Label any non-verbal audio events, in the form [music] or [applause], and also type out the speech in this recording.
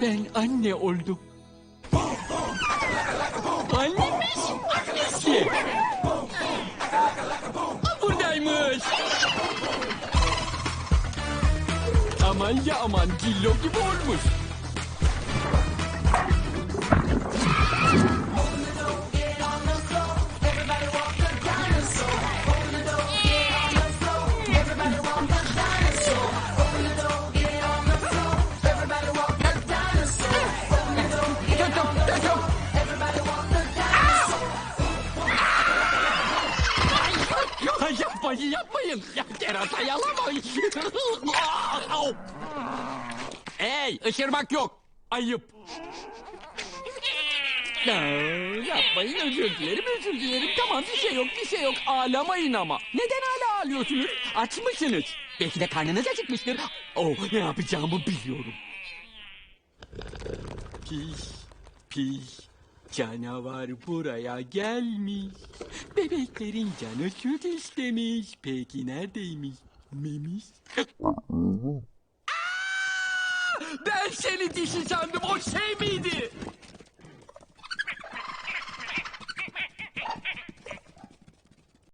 Ben anne oldum. Annemiş. Eski. Buradaymış. Aman ya aman cillo gibi olmuş. Yapmayın yapmayın. Ya, kerata yalamayın. [laughs] Hey ışırmak yok. Ayıp. Aa, yapmayın özür dilerim özür dilerim. Tamam bir şey yok bir şey yok. Ağlamayın ama. Neden hala ağlıyorsunuz? Aç mısınız? Belki de karnınız acıkmıştır. Oh ne yapacağımı biliyorum. Pis pis canavar buraya gelmiş. Bebeklerin canı süt istemiş. Peki neredeymiş? Memiş. Aa! Ben seni dişi sandım o şey miydi?